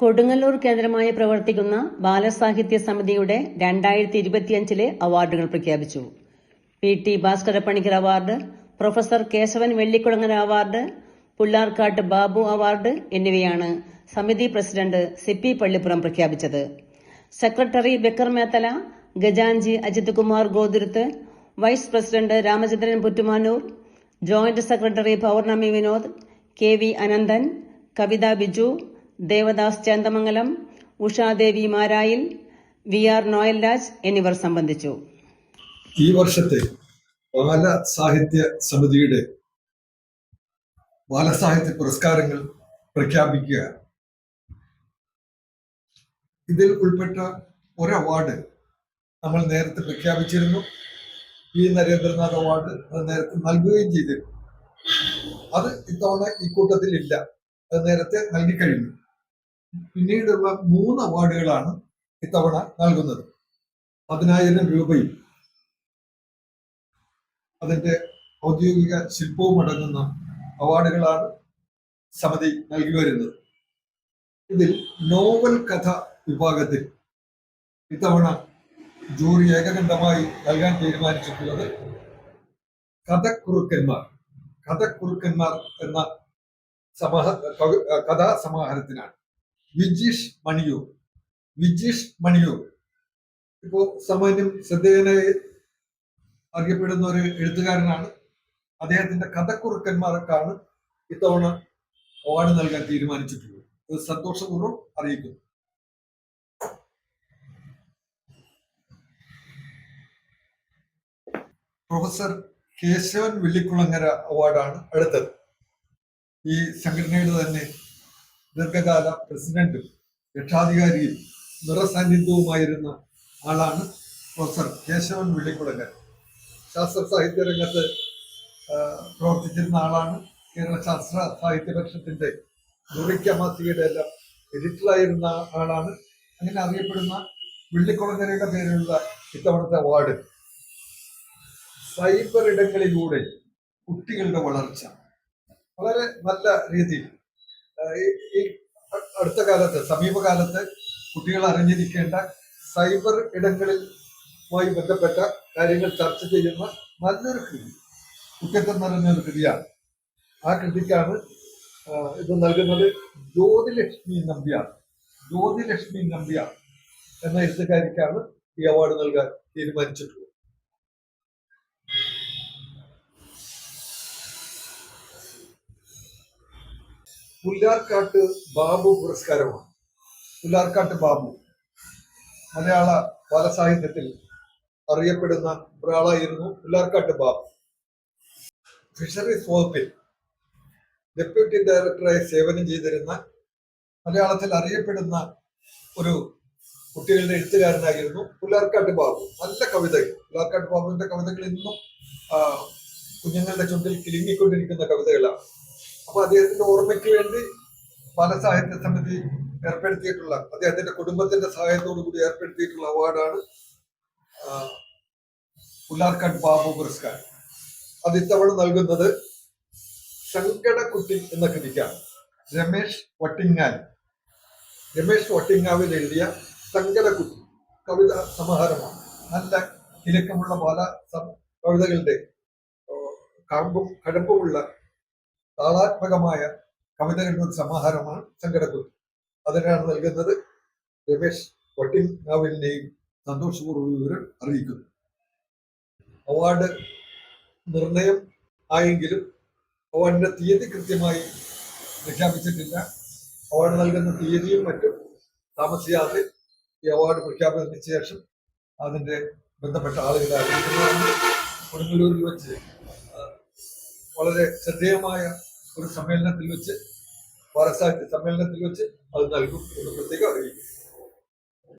കൊടുങ്ങല്ലൂർ കേന്ദ്രമായി പ്രവർത്തിക്കുന്ന ബാലസാഹിത്യ സമിതിയുടെ രണ്ടായിരത്തി ഇരുപത്തിയഞ്ചിലെ അവാർഡുകൾ പ്രഖ്യാപിച്ചു. P T Bhaskara Panicker award professor Kesavan Vellikkulangara award Pullarkkattu Babu award എന്നിവയാണ് സമിതി പ്രസിഡന്റ് സിപ്പി പള്ളിപ്പുറം പ്രഖ്യാപിച്ചത്. Secretary Bakkar Methala ഗജാൻജി Ajith Kumar Gothuruth vice president Ramachandran Puttumanoor joint secretary Pournami Vinod K V Ananthan Kavitha Biju Devadas Chendamangalam Ushadevi Marayil V R Noelraj എന്നിവർ സംബന്ധിച്ചു. ഈ വർഷത്തെ ബാല സാഹിത്യ സമിതിയുടെ ബാലസാഹിത്യ പുരസ്കാരങ്ങൾ പ്രഖ്യാപിക്കുക. ഇതിൽ ഉൾപ്പെട്ട ഒരു അവാർഡ് നമ്മൾ നേരത്തെ പ്രഖ്യാപിച്ചിരുന്നു. പി നരേന്ദ്രനാഥ് അവാർഡ് അത് നേരത്തെ നൽകുകയും ചെയ്തിരുന്നു. അത് ഇത്തവണ ഈ കൂട്ടത്തിൽ ഇല്ല അത് നേരത്തെ നൽകിക്കഴിഞ്ഞു. പിന്നീടുള്ള മൂന്ന് അവാർഡുകളാണ് ഇത്തവണ നൽകുന്നത്. പതിനായിരം രൂപയും അതിന്റെ ഔദ്യോഗിക ശില്പവും അടങ്ങുന്ന അവാർഡുകളാണ് സമിതി നൽകി വരുന്നത്. ഇതിൽ നോവൽ കഥ വിഭാഗത്തിൽ ഇത്തവണ ജൂറി ഏകകണ്ഠമായി നൽകാൻ തീരുമാനിച്ചിട്ടുള്ളത് കഥക്കുറുക്കന്മാർ. കഥക്കുറുക്കന്മാർ എന്ന സമാഹ കഥാസമാഹാരത്തിനാണ്. വിജീഷ് മണിയൂർ. വിജീഷ് മണിയൂർ. ഇപ്പോ സാമാന്യം ശ്രദ്ധേയനായി അറിയപ്പെടുന്ന ഒരു എഴുത്തുകാരനാണ്. അദ്ദേഹത്തിന്റെ കഥക്കുറുക്കന്മാർക്കാണ് ഇത്തവണ അവാർഡ് നൽകാൻ തീരുമാനിച്ചിട്ടുള്ളത്. ഇത് സന്തോഷപൂർവം അറിയിക്കുന്നു. പ്രൊഫസർ കേശവൻ വെള്ളിക്കുളങ്ങര അവാർഡാണ് അടുത്തത്. ഈ സംഘടനയുടെ തന്നെ ദീർഘകാല പ്രസിഡന്റും രക്ഷാധികാരിയും നിറസാന്നിധ്യവുമായിരുന്ന ആളാണ് പ്രൊഫസർ കേശവൻ വെള്ളിക്കുളങ്ങൻ ശാസ്ത്ര സാഹിത്യ രംഗത്ത് പ്രവർത്തിച്ചിരുന്ന ആളാണ് കേരള ശാസ്ത്ര സാഹിത്യ പക്ഷത്തിന്റെ ദുറിക്ക മാസികയുടെ എല്ലാം എഡിറ്ററായിരുന്ന ആളാണ്. അങ്ങനെ അറിയപ്പെടുന്ന വെള്ളിക്കുളങ്ങരയുടെ പേരിലുള്ള ഇത്തവണത്തെ അവാർഡ് സൈബർ ഇടങ്ങളിലൂടെ കുട്ടികളുടെ വളർച്ച. വളരെ നല്ല രീതിയിൽ ഈ- അടുത്ത കാലത്ത് സമീപകാലത്ത് കുട്ടികൾ അറിഞ്ഞിരിക്കേണ്ട സൈബർ ഇടങ്ങളിലുമായി ബന്ധപ്പെട്ട കാര്യങ്ങൾ ചർച്ച ചെയ്യുന്ന നല്ലൊരു കൃതി കുറ്റത്തം നിറഞ്ഞൊരു കൃതിയാണ്. ആ കൃതിക്കാണ് ഇത് നൽകുന്നത് ജ്യോതിലക്ഷ്മി നമ്പ്യാർ. ജ്യോതിലക്ഷ്മി നമ്പ്യാർ എന്ന എഴുത്തുകാരിക്കാണ് ഈ അവാർഡ് നൽകാൻ തീരുമാനിച്ചിട്ടുള്ളത്. പുല്ലാർക്കാട്ട് ബാബു പുരസ്കാരമാണ്. പുല്ലാർക്കാട്ട് ബാബു. മലയാള ബാലസാഹിത്യത്തിൽ അറിയപ്പെടുന്ന ഒരാളായിരുന്നു പുല്ലാർക്കാട്ട് ബാബു. ഫിഷറീസ് വകുപ്പിൽ ഡെപ്യൂട്ടി ഡയറക്ടറായി സേവനം ചെയ്തിരുന്ന മലയാളത്തിൽ അറിയപ്പെടുന്ന ഒരു കുട്ടികളുടെ എഴുത്തുകാരനായിരുന്നു പുല്ലാർക്കാട്ട് ബാബു. നല്ല കവിതകൾ. പുല്ലാർക്കാട്ട് ബാബുവിന്റെ കവിതകൾ ഇന്നും കുഞ്ഞുങ്ങളുടെ ചുണ്ടിൽ കിലുങ്ങിക്കൊണ്ടിരിക്കുന്ന കവിതകളാണ്. അപ്പൊ അദ്ദേഹത്തിന്റെ ഓർമ്മയ്ക്ക് വേണ്ടി പല സാഹിത്യ സമിതി ഏർപ്പെടുത്തിയിട്ടുള്ള അദ്ദേഹത്തിന്റെ കുടുംബത്തിന്റെ സഹായത്തോടു കൂടി ഏർപ്പെടുത്തിയിട്ടുള്ള അവാർഡാണ് പുല്ലാർക്കാട് ബാബു പുരസ്കാരം. അത് ഇത്തവണ നൽകുന്നത് സങ്കടക്കുട്ടി എന്ന കൃതിക്കാണ്. രമേശ് വട്ടിങ്ങാൽ. രമേശ് വട്ടിങ്ങാവിൽ എഴുതിയ സങ്കടക്കുട്ടി കവിത സമാഹാരമാണ്. നല്ല ഇലക്കമുള്ള പല കവിതകളുടെ കാമ്പും കഴമ്പുമുള്ള താളാത്മകമായ കവിതകളുടെ ഒരു സമാഹാരമാണ് സങ്കടക്കുട്ടി അതിനാണ് നൽകുന്നത് രമേശ് വട്ടിങ്ങാവിലിനെയും സന്തോഷപൂർവ വിവരം അറിയിക്കുന്നു. അവാർഡ് നിർണയം ആയെങ്കിലും അവാർഡിന്റെ തീയതി കൃത്യമായി പ്രഖ്യാപിച്ചിട്ടില്ല. അവാർഡ് നൽകുന്ന തീയതിയും മറ്റും താമസിയാതെ ഈ അവാർഡ് പ്രഖ്യാപനത്തിന് ശേഷം അതിന്റെ ബന്ധപ്പെട്ട ആളുകളെ അറിയിക്കുന്നതാണ് കൊടുങ്ങല്ലൂരിൽ വെച്ച് വളരെ ശ്രദ്ധേയമായ ഒരു സമ്മേളനത്തിൽ വെച്ച് ബാലസാഹിത്യ സമ്മേളനത്തിൽ വെച്ച് അത് നൽകും എന്ന് പ്രത്യേകം അറിയിക്കും